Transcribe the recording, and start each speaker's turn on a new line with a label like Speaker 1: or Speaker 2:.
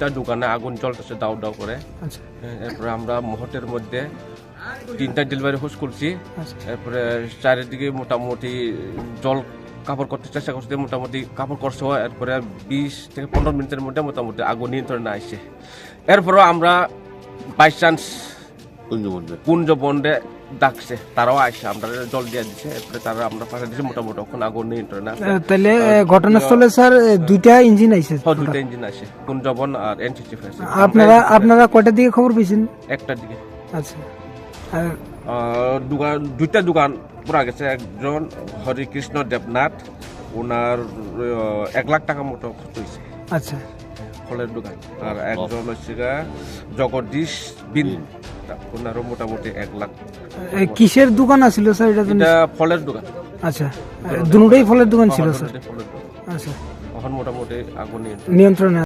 Speaker 1: তার দোকানে আগুন জ্বলতেছে দাউ দাউ করে।
Speaker 2: আচ্ছা।
Speaker 1: এরপরে আমরা মুহূর্তের মধ্যে তিনটা ডেলিভারি হোস করছি
Speaker 2: আচ্ছা।
Speaker 1: এরপরে চারিদিকে মোটামুটি জল কাপড় করতে চেষ্টা করছে মোটামুটি কাপড় করছে এরপরে বিশ থেকে পনেরো মিনিটের মধ্যে মোটামুটি আগুন নিয়ন্ত্রণে আসছে এরপরেও আমরা বাই চান্স কুঞ্জ বন্ডে ডাকছে তারাও আসছে আমরা জল দিয়ে দিচ্ছে এরপরে তারা আমরা পাশে দিচ্ছে মোটামুটি এখন আগুন নিয়ন্ত্রণে আছে।
Speaker 2: তাহলে ঘটনাস্থলে স্যার দুইটা ইঞ্জিন আইছে
Speaker 1: হ্যাঁ, দুটো ইঞ্জিন আছে কুঞ্জবন আর এনসিসি
Speaker 2: আপনারা আপনারা কয়টার দিকে খবর পেয়েছেন?
Speaker 1: একটার দিকে।
Speaker 2: আচ্ছা। আর
Speaker 1: দোকান দুইটা দোকান পুরা গেছে একজন হরিকৃষ্ণ দেবনাথ ওনার এক লাখ টাকা মতো খরচ হয়েছে।
Speaker 2: আচ্ছা।
Speaker 1: ফলের দোকান আর একজন হচ্ছে গা জগদীশ বিন। ওনারও মোটামুটি এক লাখ
Speaker 2: কিসের দোকান আছিল স্যার এটা
Speaker 1: এটা ফলের দোকান।
Speaker 2: আচ্ছা দুটোই ফলের দোকান ছিল স্যার? আচ্ছা।
Speaker 1: এখন মোটামুটি আগুন
Speaker 2: নিয়ন্ত্রণে